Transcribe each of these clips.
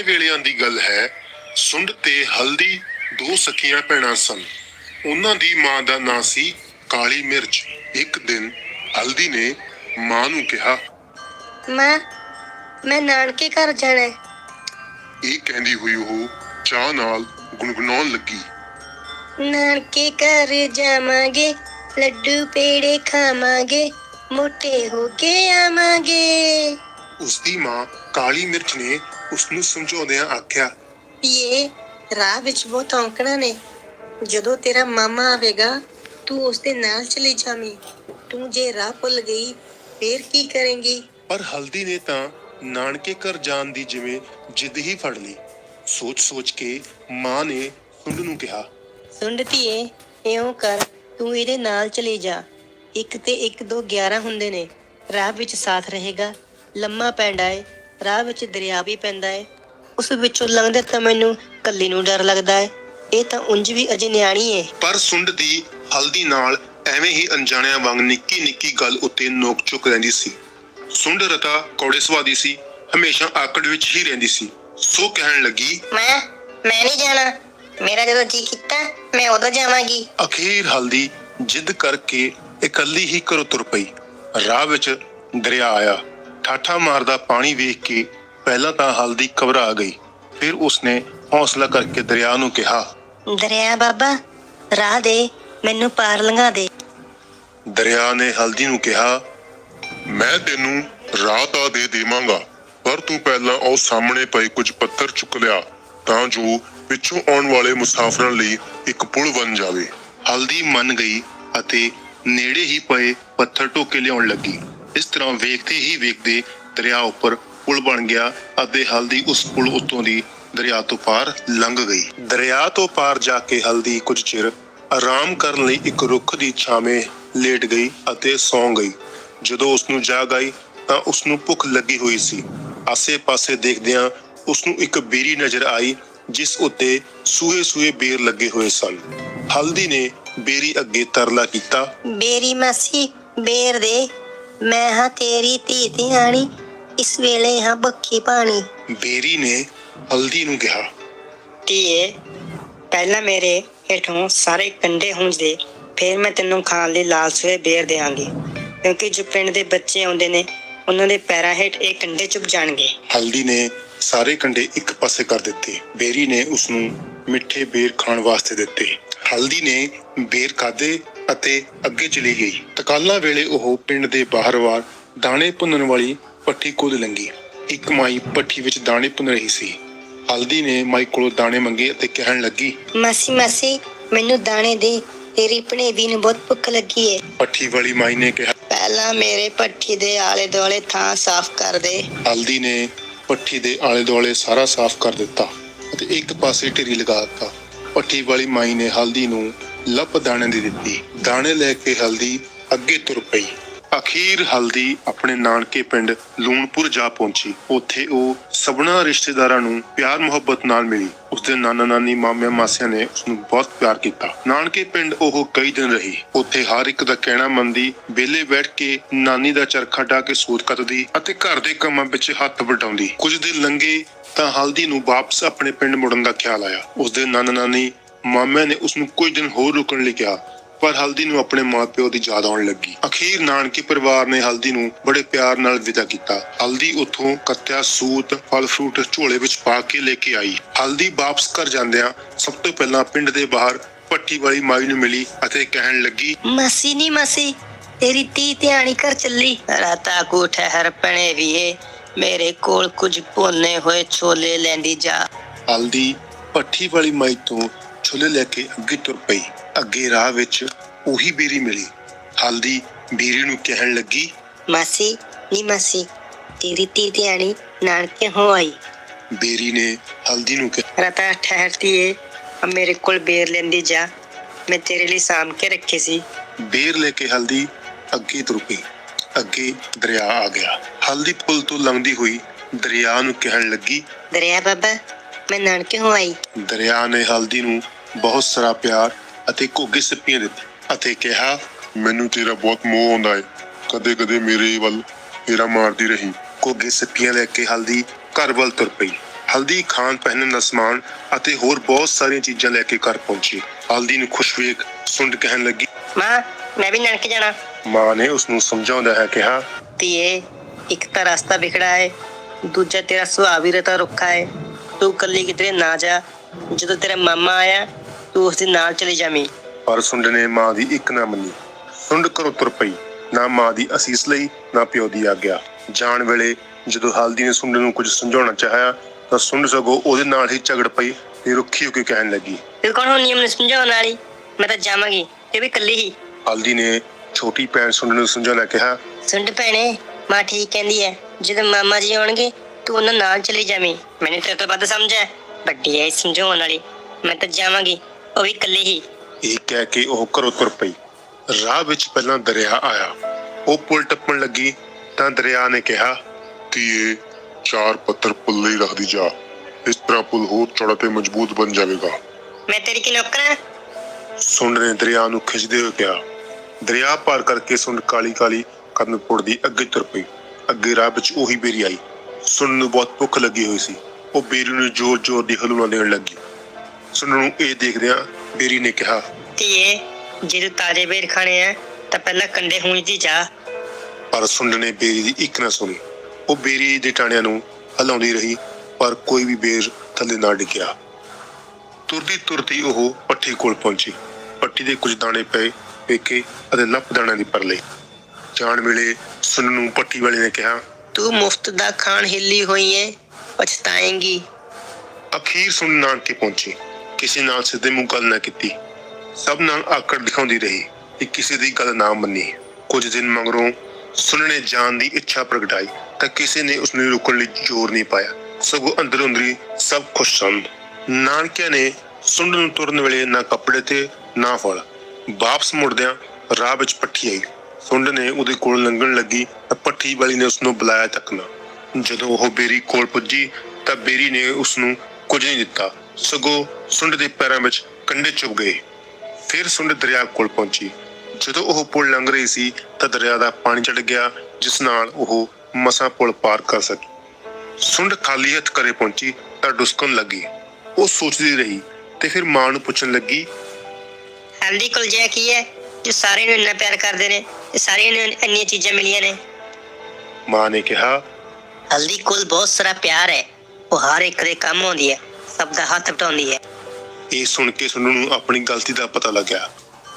ਪੁਰਾਣੇ ਵੇਲਿਆਂ ਦੀ ਗੱਲ ਹੈ ਸੁੰਡ ਤੇ ਹਲਦੀ ਦੋ ਸਕੀਆਂ ਭੈਣਾਂ ਸਨ। ਉਹਨਾਂ ਦੀ ਮਾਂ ਦਾ ਨਾਂ ਸੀ ਕਾਲੀ ਮਿਰਚ। ਇੱਕ ਦਿਨ ਹਲਦੀ ਨੇ ਮਾਂ ਨੂੰ ਕਿਹਾ ਮਾਂ ਮੈਂ ਨਾਨਕੇ ਘਰ ਜਾਣਾ ਹੈ। ਇਹ ਕਹਿੰਦੀ ਹੋਈ ਉਹ ਚਾਹ ਨਾਲ ਗੁੰਗਣਾਉਣ ਲੱਗੀ। ਨਾਨਕੇ ਘਰ ਜਾਵਾਂਗੇ ਲੱਡੂ ਪੇੜੇ ਖਾਵਾਂਗੇ ਮੋਟੇ ਹੋ ਕੇ ਆਵਾਂਗੇ। ਉਸ ਦੀ ਮਾਂ ਕਾਲੀ ਮਿਰਚ ਨੇ ਉਸ ਨੂੰ ਸਮਝਾਉਂਦਿਆਂ ਆਖਿਆ ਇਹ ਰਾਹ ਵਿੱਚ ਬਹੁਤ ਔਂਕੜਾ ਨੇ। ਜਦੋਂ ਤੇਰਾ ਮਾਮਾ ਆਵੇਗਾ ਤੂੰ ਉਸ ਦੇ ਨਾਲ ਚਲੀ ਜਾਵੀਂ। ਤੂੰ ਜੇ ਰਾਹ ਭੁੱਲ ਗਈ ਫੇਰ ਕੀ ਕਰੇਂਗੀ? ਪਰ ਹਲਦੀ ਨੇ ਤਾਂ ਨਾਨਕੇ ਘਰ ਜਾਣ ਦੀ ਜਿਵੇਂ ਜਿੱਦ ਹੀ ਫੜ ਲਈ। ਸੋਚ-ਸੋਚ ਕੇ ਮਾਂ ਨੇ ਸੁੰਡ ਨੂੰ ਕਿਹਾ ਸੁੰਡ ਧੀਏ ਇਉਂ ਕਰ ਤੂੰ ਇਹਦੇ ਨਾਲ ਚਲੀ ਜਾ। ਇੱਕ ਤੇ ਇੱਕ ਦੋ 11 ਹੁੰਦੇ ਨੇ। ਰਾਹ ਵਿੱਚ ਸਾਥ ਰਹੇਗਾ। ਲੰਮਾ ਪੈਂਦਾ ਏ ਰਾਹ ਵਿੱਚ ਦਰਿਆ ਵੀ ਪੈਂਦਾ ਏ ਉਸ ਵਿੱਚੋਂ ਲੰਘਦੇ ਤਾਂ ਮੈਨੂੰ ਕੱਲੀ ਨੂੰ ਡਰ ਲੱਗਦਾ ਏ ਇਹ ਤਾਂ ਉਂਝ ਵੀ ਅਜੇ ਨਿਆਣੀ ਏ। ਪਰ ਸੁੰਡ ਦੀ ਹਲਦੀ ਨਾਲ ਐਵੇਂ ਹੀ ਅਣਜਾਣਿਆਂ ਵਾਂਗ ਨਿੱਕੀ ਨਿੱਕੀ ਗੱਲ ਉੱਤੇ ਨੋਕ ਚੁੱਕ ਰਹਿੰਦੀ ਸੀ। ਸੁੰਡ ਰਤਾ ਕੌੜੇ ਸੁਆਦੀ ਸੀ ਹਮੇਸ਼ਾ ਆਕੜ ਵਿੱਚ ਹੀ ਰਹਿੰਦੀ ਸੀ। ਸੋ ਕਹਿਣ ਲੱਗੀ ਮੈਂ ਮੈਂ ਨਹੀਂ ਜਾਣਾ। ਮੇਰਾ ਜਦੋਂ ਜੀ ਕੀਤਾ ਮੈਂ ਉਦੋਂ ਜਾਵਾਂਗੀ। ਅਖੀਰ ਹਲਦੀ ਜਿੱਦ ਕਰਕੇ ਇਕੱਲੀ ਹੀ ਘਰੋਂ ਤੁਰ ਪਈ। ਰਾਹ ਵਿੱਚ ਦਰਿਆ ਆਇਆ। ਠਾਠਾ ਮਾਰਦਾ ਪਾਣੀ ਵੇਖ ਕੇ ਪਹਿਲਾਂ ਤਾਂ ਹਲਦੀ ਘਬਰਾ ਗਈ। ਫਿਰ ਉਸਨੇ ਹੌਸਲਾ ਕਰਕੇ ਦਰਿਆ ਨੂੰ ਕਿਹਾ ਦਰਿਆ ਬਾਬਾ ਰਾਹ ਦੇ ਮੈਨੂੰ ਪਾਰ ਲੰਘਾ ਦੇ। ਦਰਿਆ ਨੇ ਹਲਦੀ ਨੂੰ ਕਿਹਾ ਮੈਂ ਤੈਨੂੰ ਰਾਹ ਤਾਂ ਦੇ ਦੇਵਾਂਗਾ ਪਰ ਤੂੰ ਪਹਿਲਾਂ ਉਹ ਸਾਹਮਣੇ ਪਏ ਕੁਝ ਪੱਥਰ ਚੁੱਕ ਲਿਆ ਤਾਂ ਜੋ ਪਿੱਛੋਂ ਆਉਣ ਵਾਲੇ ਮੁਸਾਫਰਾਂ ਲਈ ਇੱਕ ਪੁਲ ਬਣ ਜਾਵੇ। ਹਲਦੀ ਮੰਨ ਗਈ ਅਤੇ ਨੇੜੇ ਹੀ ਪਏ ਪੱਥਰ ਢੋਕੇ ਲਿਆਉਣ ਲੱਗੀ। ਇਸ ਤਰ੍ਹਾਂ ਵੇਖਦੇ ਹੀ ਵੇਖਦੇ ਦਰਿਆ ਉੱਪਰ ਪੁਲ ਬਣ ਗਿਆ ਅਤੇ ਹਲਦੀ ਉਸ ਪੁਲ ਉੱਤੋਂ ਦੀ ਦਰਿਆ ਤੋਂ ਪਾਰ ਲੰਘ ਗਈ। ਦਰਿਆ ਤੋਂ ਪਾਰ ਜਾ ਕੇ ਹਲਦੀ ਕੁਝ ਚਿਰ ਆਰਾਮ ਕਰਨ ਲਈ ਇੱਕ ਰੁੱਖ ਦੀ ਛਾਵੇਂ ਲੇਟ ਗਈ ਅਤੇ ਸੌਂ ਗਈ। ਜਦੋਂ ਉਸ ਨੂੰ ਜਾਗ ਆਈ ਤਾਂ ਉਸ ਨੂੰ ਭੁੱਖ ਲੱਗੀ ਹੋਈ ਸੀ। ਆਸੇ-ਪਾਸੇ ਦੇਖਦਿਆਂ ਉਸ ਨੂੰ ਇੱਕ ਬੇਰੀ ਨਜ਼ਰ ਆਈ ਜਿਸ ਉੱਤੇ ਸੂਹੇ-ਸੂਹੇ ਬੇਰ ਲੱਗੇ ਹੋਏ ਸਨ। ਹਲਦੀ ਨੇ ਬੇਰੀ ਅੱਗੇ ਤਰਲਾ ਕੀਤਾ। ਬੇਰੀ ਮਾਸੀ, ਬੇਰ ਦੇ ਮੈਂ ਹਾਂ ਤੇਰੀ ਧੀ ਧਿਆਣੀ ਇਸ ਵੇਲੇ ਹਾਂ ਬੱਖੀ ਪਾਣੀ ਬੇਰੀ ਨੇ ਹਲਦੀ ਨੂੰ ਕਿਹਾ ਧੀਏ ਪਹਿਲਾਂ ਮੇਰੇ ਹੇਠੋਂ ਸਾਰੇ ਕੰਡੇ ਹੁੰਜਦੇ ਫਿਰ ਮੈਂ ਤੈਨੂੰ ਖਾਣ ਲਈ ਲਾਲ ਸੂਏ ਬੇਰ ਦੇਵਾਂਗੀ ਕਿਉਂਕਿ ਜੋ ਪਿੰਡ ਦੇ ਬੱਚੇ ਆਉਂਦੇ ਨੇ ਉਹਨਾਂ ਦੇ ਪੈਰਾਂ ਹੇਠ ਇਹ ਕੰਡੇ ਚੁੱਪ ਜਾਣਗੇ। ਹਲਦੀ ਨੇ ਸਾਰੇ ਕੰਡੇ ਇੱਕ ਪਾਸੇ ਕਰ ਦਿੱਤੇ। ਬੇਰੀ ਨੇ ਉਸ ਨੂੰ ਮਿੱਠੇ ਬੇਰ ਖਾਣ ਵਾਸਤੇ ਦਿੱਤੇ। ਹਲਦੀ ਨੇ ਬੇਰ ਖਾਦੇ ਅਤੇ ਅੱਗੇ ਚਲੀ ਗਈ। ਤਕਾਲਾਂ ਵੇਲੇ ਉਹ ਪਿੰਡ ਦੇ ਬਾਹਰਵਾਰ ਦਾਣੇ ਭੁੰਨਣ ਵਾਲੀ ਪੱਠੀ ਕੋਲ ਲੰਗੀ ਇੱਕ ਮਾਈ ਪੱਠੀ ਵਿੱਚ ਦਾਣੇ ਭੁੰਨ ਰਹੀ ਸੀ। ਹਲਦੀ ਨੇ ਮਾਈ ਕੋਲੋਂ ਦਾਣੇ ਮੰਗੇ ਅਤੇ ਕਹਿਣ ਲੱਗੀ ਮਾਸੀ ਮਾਸੀ ਮੈਨੂੰ ਦਾਣੇ ਦੇ ਤੇਰੀ ਭਣੇਵੀ ਨੂੰ ਬਹੁਤ ਭੁੱਖ ਲੱਗੀ ਏ। ਪੱਠੀ ਵਾਲੀ ਮਾਈ ਨੇ ਕਿਹਾ ਪਹਿਲਾਂ ਮੇਰੇ ਪੱਠੀ ਦੇ ਆਲੇ ਦੁਆਲੇ ਥਾਂ ਸਾਫ਼ ਕਰ ਦੇ। ਹਲਦੀ ਨੇ ਪੱਠੀ ਦੇ ਆਲੇ ਦੁਆਲੇ ਸਾਰਾ ਸਾਫ਼ ਕਰ ਦਿੱਤਾ ਅਤੇ ਇੱਕ ਪਾਸੇ ਢੇਰੀ ਲਗਾ ਦਿੱਤਾ। ਪੱਠੀ ਵਾਲੀ ਮਾਈ ਨੇ ਹਲਦੀ ਨੂੰ ਲੱਪ ਦਾਣੇ ਦੀ ਦਿੱਤੀ। ਦਾਣੇ ਲੈ ਕੇ ਹਲਦੀ ਅੱਗੇ ਤੁਰ ਪਈ। ਅਖੀਰ ਹਲਦੀ ਆਪਣੇ ਨਾਨਕੇ ਪਿੰਡ ਲੂਣਪੁਰ ਜਾ ਪਹੁੰਚੀ। ਉੱਥੇ ਉਹ ਸਭਨਾ ਰਿਸ਼ਤੇਦਾਰਾਂ ਨੂੰ ਪਿਆਰ ਮੁਹੱਬਤ ਨਾਲ ਮਿਲੀ। ਉਸਦੇ ਨਾਨਾ ਨਾਨੀ, ਮਾਮਿਆਂ, ਮਾਸਿਆਂ ਨੇ ਉਸ ਨੂੰ ਬਹੁਤ ਪਿਆਰ ਕੀਤਾ। ਨਾਨਕੇ ਪਿੰਡ ਉਹ ਕਈ ਦਿਨ ਰਹੀ। ਉੱਥੇ ਹਰ ਇੱਕ ਦਾ ਕਹਿਣਾ ਮੰਨਦੀ, ਵਿਹਲੇ ਬੈਠ ਕੇ ਨਾਨੀ ਦਾ ਚਰਖਾ ਢਾ ਕੇ ਸੂਤ ਕੱਤਦੀ ਅਤੇ ਘਰ ਦੇ ਕੰਮਾਂ ਵਿੱਚ ਹੱਥ ਵਟਾਉਂਦੀ। ਕੁਝ ਦਿਨ ਲੰਘੇ ਤਾਂ ਹਲਦੀ ਨੂੰ ਵਾਪਸ ਆਪਣੇ ਪਿੰਡ ਮੁੜਨ ਦਾ ਖਿਆਲ ਆਇਆ। ਉਸਦੇ ਨਾਨਾ ਨਾਨੀ ਮਾਮਿਆਂ ਨੇ ਉਸ ਨੂੰ ਕੁਝ ਦਿਨ ਹੋਰ ਰੁਕਣ ਲਈ ਕਿਹਾ ਪਰ ਹਲਦੀ ਨੂੰ ਆਪਣੇ ਮਾਪਿਓ ਦੀ ਯਾਦ ਆਉਣ ਲੱਗੀ। ਅਖੀਰ ਨਾਨਕੀ ਪਰਿਵਾਰ ਨੇ ਹਲਦੀ ਨੂੰ ਬੜੇ ਪਿਆਰ ਨਾਲ ਵਿਦਾ ਕੀਤਾ। ਹਲਦੀ ਉੱਥੋਂ ਕੱਤਿਆ ਸੂਤ ਫਲ ਫਰੂਟ ਝੋਲੇ ਵਿੱਚ ਪਾ ਕੇ ਲੈ ਕੇ ਆਈ। ਹਲਦੀ ਵਾਪਸ ਘਰ ਜਾਂਦਿਆਂ ਸਭ ਤੋਂ ਪਹਿਲਾਂ ਪਿੰਡ ਦੇ ਬਾਹਰ ਪੱਟੀ ਵਾਲੀ ਮਾਈ ਨੂੰ ਮਿਲੀ ਅਤੇ ਕਹਿਣ ਲੱਗੀ ਮਾਸੀ ਨਹੀਂ ਮਾਸੀ ਤੇਰੀ ਧੀ ਧਿਆਣੀ ਕਰ ਚੱਲੀ। ਰਾਤਾ ਕੋ ਠਹਿਰ ਪਣੇ ਵੀਏ ਮੇਰੇ ਕੋਲ ਕੁਝ ਭੁੰਨੇ ਹੋਏ ਛੋਲੇ ਲੈਂਦੀ ਜਾ। ਹਲਦੀ ਪੱਠੀ ਵਾਲੀ ਮਾਈ ਤੋਂ ਛੋਲੇ ਲੈ ਕੇ ਅੱਗੇ ਤੁਰ ਪਈ। ਅੱਗੇ ਰਾਹ ਵਿੱਚ ਉਹੀ ਬੇਰੀ ਮਿਲੀ। ਹਲਦੀ ਬੇਰੀ ਨੂੰ ਕਹਿਣ ਲੱਗੀ ਮਾਸੀ ਨਹੀਂ ਮਾਸੀ ਤੇਰੀ ਧੀ ਧਿਆਣੀ ਨਾਨਕੇ ਹੋ ਆਈ। ਬੇਰੀ ਨੇ ਹਲਦੀ ਨੂੰ ਕਿਹਾ ਰਤਾ ਠਹਿਰਤੀ ਏ ਅਬ ਮੇਰੇ ਕੋਲ ਬੇਰ ਲੈਂਦੀ ਜਾ। ਮੈਂ ਤੇਰੇ ਲਈ ਸਾਂਭ ਕੇ ਰੱਖੀ ਸੀ। ਬੇਰ ਲੈ ਕੇ ਹਲਦੀ ਅੱਗੇ ਤੁਰ ਪਈ। ਅੱਗੇ ਦਰਿਆ ਆ ਗਿਆ। ਹਲਦੀ ਪੁਲ ਤੋਂ ਲੰਘਦੀ ਹੋਈ ਦਰਿਆ ਨੂੰ ਕਹਿਣ ਲੱਗੀ ਦਰਿਆ ਬਾਬਾ ਮੈਂ ਨਾਨਕੇ ਹੋ ਆਈ। ਦਰਿਆ ਨੇ ਹਲਦੀ ਨੂੰ ਬਹੁਤ ਸਾਰਾ ਪਿਆਰ ਅਤੇ ਘੋਗੇ ਸਿੱਪੀਆਂ ਦਿੱਤੇ ਅਤੇ ਕਿਹਾ ਮੈਨੂੰ ਤੇਰਾ ਬਹੁਤ ਮੋਹ ਆਉਂਦਾ ਹੈ ਕਦੇ ਕਦੇ ਮੇਰੇ ਵੱਲ ਫੇਰਾ ਮਾਰਦੀ ਰਹੀ। ਘੋਗੇ ਸਿੱਪੀਆਂ ਲੈ ਕੇ ਹਲਦੀ ਘਰ ਵੱਲ ਤੁਰ ਪਈ। ਹਲਦੀ ਖਾਣ ਪਹਿਨਣ ਦਾ ਸਮਾਨ ਅਤੇ ਹੋਰ ਬਹੁਤ ਸਾਰੀਆਂ ਚੀਜ਼ਾਂ ਲੈ ਕੇ ਘਰ ਪਹੁੰਚੀ। ਹਲਦੀ ਨੂੰ ਖੁਸ਼ ਵੇਖ ਸੁੰਡ ਕਹਿਣ ਲੱਗੀ ਮਾਂ ਮੈਂ ਵੀ ਨਾਨਕੇ ਜਾਣਾ। ਮਾਂ ਨੇ ਉਸ ਨੂੰ ਸਮਝਾਉਂਦਾ ਹੈ ਕਿਹਾ ਧੀਏ ਇੱਕ ਤਾਂ ਰਸਤਾ ਵਿਖੜਾ ਹੈ ਦੂਜਾ ਤੇਰਾ ਸੁਭਾਅ ਵੀ ਰਤਾ ਰੁੱਖਾ ਹੈ ਤੂੰ ਕੱਲੀ ਕਿਤੇ ਨਾ ਜਾ। ਜਦੋਂ ਤੇਰਾ ਮਾਮਾ ਆਇਆ ਤੂੰ ਉਸ ਦੇ ਨਾਲ ਚਲੀ ਜਾਵੀਂ। ਪਰ ਸੁੰਡ ਨੇ ਮਾਂ ਦੀ ਇੱਕ ਨਾ ਮੰਨੀ। ਸੁੰਡ ਘਰੋਂ ਤੁਰ ਪਈ। ਨਾ ਮਾਂ ਦੀ ਅਸੀਸ ਲਈ ਨਾ ਪਿਓ ਦੀ ਆਗਿਆ। ਜਾਣ ਵੇਲੇ ਜਦੋਂ ਹਲਦੀ ਨੇ ਸੁੰਡ ਨੂੰ ਕੁਝ ਸਮਝਾਉਣਾ ਚਾਹਿਆ ਤਾਂ ਸੁੰਡ ਸਗੋਂ ਉਹਦੇ ਨਾਲ ਹੀ ਝਗੜ ਪਈ ਤੇ ਰੁੱਖੀ ਹੋ ਕੇ ਕਹਿਣ ਲੱਗੀ। ਤੂੰ ਕੌਣ ਹੁੰਨੀ ਹੈ ਮੈਨੂੰ ਸਮਝਾਉਣ ਵਾਲੀ? ਮੈਂ ਤਾਂ ਜਾਵਾਂਗੀ ਤੇ ਵੀ ਕੱਲੀ ਹੀ। ਹਲਦੀ ਨੇ ਛੋਟੀ ਭੈਣ ਸੁੰਡ ਨੂੰ ਸਮਝਾਉਣਾ ਕਿਹਾ ਸੁੰਡ ਭੈਣੇ ਮਾਂ ਠੀਕ ਕਹਿੰਦੀ ਹੈ ਜਦੋਂ ਮਾਮਾ ਜੀ ਆਉਣਗੇ ਤੂੰ ਉਹਨਾਂ ਨਾਲ ਚਲੀ ਜਾਵੀਂ। ਮੈਨੂੰ ਤੇਰੇ ਤੋਂ ਵੱਧ ਸਮਝ ਹੈ ਵੱਡੀ ਹੈ ਸਮਝਾਉਣ ਵਾਲੀ। ਮੈਂ ਤਾਂ ਜਾਵਾਂਗੀ। ਉਹ ਵੀ ਕੱਲੀ ਹੀ। ਇਹ ਕਹਿ ਕੇ ਉਹ ਘਰੋਂ ਤੁਰ ਪਈ। ਰਾਹ ਵਿੱਚ ਪਹਿਲਾਂ ਦਰਿਆ ਆਇਆ। ਉਹ ਪੁਲ ਟੱਪਣ ਲੱਗੀ ਤਾਂ ਦਰਿਆ ਨੇ ਕਿਹਾ ਧੀਏ ਚਾਰ ਪੱਥਰ ਪੁੱਲੇ ਹੀ ਰੱਖਦੀ ਜਾ। ਇਸ ਤਰ੍ਹਾਂ ਪੁੱਲ ਹੋਰ ਚੌੜਾ ਤੇ ਮਜ਼ਬੂਤ ਬਣ ਜਾਵੇਗਾ। ਮੈਂ ਤੇਰੀ ਕੀ ਨੌਕਰ ਹਾਂ ਸੁੰਡ ਨੇ ਦਰਿਆ ਨੂੰ ਖਿੱਚਦੇ ਹੋਏ ਕਿਹਾ। ਦਰਿਆ ਪਾਰ ਕਰਕੇ ਸੁੰਡ ਕਾਲੀ ਕਾਲੀ ਕਦਮ ਪੁੱਟਦੀ ਅੱਗੇ ਤੁਰ ਪਈ। ਅੱਗੇ ਰਾਹ ਵਿੱਚ ਉਹੀ ਬੇਰੀ ਆਈ। ਸੁੰਡ ਨੂੰ ਬਹੁਤ ਭੁੱਖ ਲੱਗੀ ਹੋਈ ਸੀ। ਉਹ ਬੇਰੀ ਨੂੰ ਜ਼ੋਰ ਜ਼ੋਰ ਦੀ ਹਲੂਣਾ ਦੇਣ ਲੱਗੀ। ਸੁੰਡ ਨੂੰ ਇਹ ਦੇਖਦਿਆਂ ਬੇਰੀ ਨੇ ਕਿਹਾ ਧੀਏ ਜੇ ਤੂੰ ਤਾਜ਼ੇ ਬੇਰ ਖਾਣੇ ਆ ਤਾਂ ਪਹਿਲਾਂ ਕੰਡੇ ਹੋਈ ਦੀ ਜਾ। ਪਰ ਸੁੰਡ ਨੇ ਬੇਰੀ ਦੀ ਇੱਕ ਨਾ ਸੁਣੀ। ਉਹ ਬੇਰੀ ਦੇ ਟਾਣਿਆਂ ਨੂੰ ਹਲਾਉਂਦੀ ਰਹੀ ਪਰ ਕੋਈ ਵੀ ਬੇਰ ਥੱਲੇ ਨਾ ਡਿੱਗਿਆ। ਤੁਰਦੀ ਤੁਰਦੀ ਉਹ ਪੱਠੀ ਕੋਲ ਪਹੁੰਚੀ। ਪੱਠੀ ਦੇ ਕੁਝ ਦਾਣੇ ਪਏ ਪੇਕੇ ਅਤੇ ਲੱਪ ਦਾਣਿਆਂ ਦੀ ਪਰ ਲਈ ਜਾਣ ਵੇਲੇ ਸੁੰਡ ਨੂੰ ਪੱਠੀ ਵਾਲੇ ਨੇ ਕਿਹਾ ਤੂੰ ਮੁਫਤ ਦਾ ਖਾਣ ਹਿੱਲੀ ਹੋਈ ਏ ਪਛਤਾਏਂਗੀ। ਅਖੀਰ ਸੁਣ ਨਾਨਕੇ ਪਹੁੰਚੀ। ਕਿਸੇ ਨਾਲ ਸਿੱਧੇ ਮੂੰਹ ਗੱਲ ਨਾ ਕੀਤੀ। ਸਭ ਨਾਲ ਆਕੜ ਦਿਖਾਉਂਦੀ ਰਹੀ ਕਿ ਕਿਸੇ ਦੀ ਗੱਲ ਨਾ ਮੰਨੀ। ਕੁਝ ਦਿਨ ਮਗਰੋਂ ਸੁਣ ਨੇ ਜਾਣ ਦੀ ਇੱਛਾ ਪ੍ਰਗਟਾਈ ਤਾਂ ਕਿਸੇ ਨੇ ਉਸ ਨੂੰ ਰੋਕਣ ਲਈ ਜ਼ੋਰ ਨਹੀਂ ਪਾਇਆ। ਸਗੋਂ ਅੰਦਰੋਂ ਅੰਦਰੀ ਸਭ ਖੁਸ਼ ਸਨ। ਨਾਨਕਿਆਂ ਨੇ ਸੁੰਡ ਨੂੰ ਤੁਰਨ ਵੇਲੇ ਨਾ ਕੱਪੜੇ ਤੇ, ਨਾ ਫਲ। ਵਾਪਸ ਮੁੜਦਿਆਂ ਰਾਹ ਵਿੱਚ ਪੱਠੀ ਆਈ। ਸੁੰਡ ਨੇ ਉਹਦੇ ਕੋਲ ਲੰਘਣ ਲੱਗੀ ਤਾਂ ਪੱਠੀ ਵਾਲੀ ਨੇ ਉਸ ਨੂੰ ਬੁਲਾਇਆ ਤੱਕ ਜਦੋਂ ਉਹ ਬੇਰੀ ਕੋਲ ਪੁੱਜੀ ਤਾਂ ਬੇਰੀ ਨੇ ਉਸ ਨੂੰ ਕੁਝ ਨਹੀਂ ਦਿੱਤਾ। ਸਗੋਂ ਸੁੰਡ ਦੇ ਪੈਰਾਂ ਵਿੱਚ ਕੰਡੇ ਚੁੱਭ ਗਏ। ਫਿਰ ਸੁੰਡ ਦਰਿਆ ਕੋਲ ਪਹੁੰਚੀ। ਜਦੋਂ ਉਹ ਪੁਲ ਲੰਘ ਰਹੀ ਸੀ ਤਾਂ ਦਰਿਆ ਦਾ ਪਾਣੀ ਚੜ ਗਿਆ ਜਿਸ ਨਾਲ ਉਹ ਮਸਾਂ ਪੁਲ ਪਾਰ ਕਰ ਸਕੀ। ਸੁੰਡ ਖਾਲੀ ਹੱਥ ਘਰੇ ਪਹੁੰਚੀ ਤਾਂ ਡੁਸਕਣ ਲੱਗੀ। ਉਹ ਸੋਚਦੀ ਰਹੀ ਤੇ ਫਿਰ ਮਾਂ ਨੂੰ ਪੁੱਛਣ ਲੱਗੀ ਹਲਦੀ ਕੋਲ ਜਿਆ ਕੀ ਹੈ? ਜੋ ਸਾਰੇ ਨੂੰ ਇੰਨਾ ਪਿਆਰ ਕਰਦੇ ਨੇ ਤੇ ਸਾਰਿਆਂ ਨੂੰ ਇੰਨੀਆਂ ਚੀਜ਼ਾਂ ਮਿਲੀਆਂ ਨੇ। ਮਾਂ ਨੇ ਕਿਹਾ ਹਲਦੀ ਕੋਲ ਬਹੁਤ ਸਾਰਾ ਪਿਆਰ ਹੈ। ਉਹ ਹਰ ਇੱਕ ਦੇ ਕੰਮ ਆਉਂਦੀ ਹੈ। ਸਭ ਦਾ ਹੱਥ ਵਟਾਉਂਦੀ ਹੈ। ਇਹ ਸੁਣ ਕੇ ਸੁੰਡ ਨੂੰ ਆਪਣੀ ਗਲਤੀ ਦਾ ਪਤਾ ਲੱਗਿਆ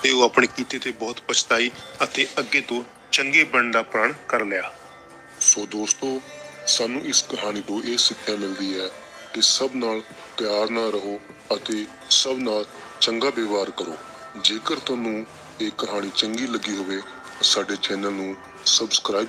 ਤੇ ਉਹ ਆਪਣੇ ਕੀਤੇ ਤੇ ਬਹੁਤ ਪਛਤਾਈ ਅਤੇ ਅੱਗੇ ਤੋਂ ਚੰਗੇ ਬਣਨ ਦਾ ਪ੍ਰਣ ਕਰ ਲਿਆ। ਸੋ ਦੋਸਤੋ ਸਾਨੂੰ ਇਸ ਕਹਾਣੀ ਤੋਂ ਇਹ ਸਿੱਖਿਆ ਮਿਲਦੀ ਹੈ ਕਿ ਸਭ ਨਾਲ ਪਿਆਰ ਨਾਲ ਰਹੋ ਅਤੇ ਸਭ ਨਾਲ ਚੰਗਾ ਵਿਵਹਾਰ ਕਰੋ। ਜੇਕਰ ਤੁਹਾਨੂੰ ਇਹ ਕਹਾਣੀ ਚੰਗੀ ਲੱਗੀ ਹੋਵੇ ਸਾਡੇ ਚੈਨਲ ਨੂੰ ਸਬਸਕ੍ਰਾਈਬ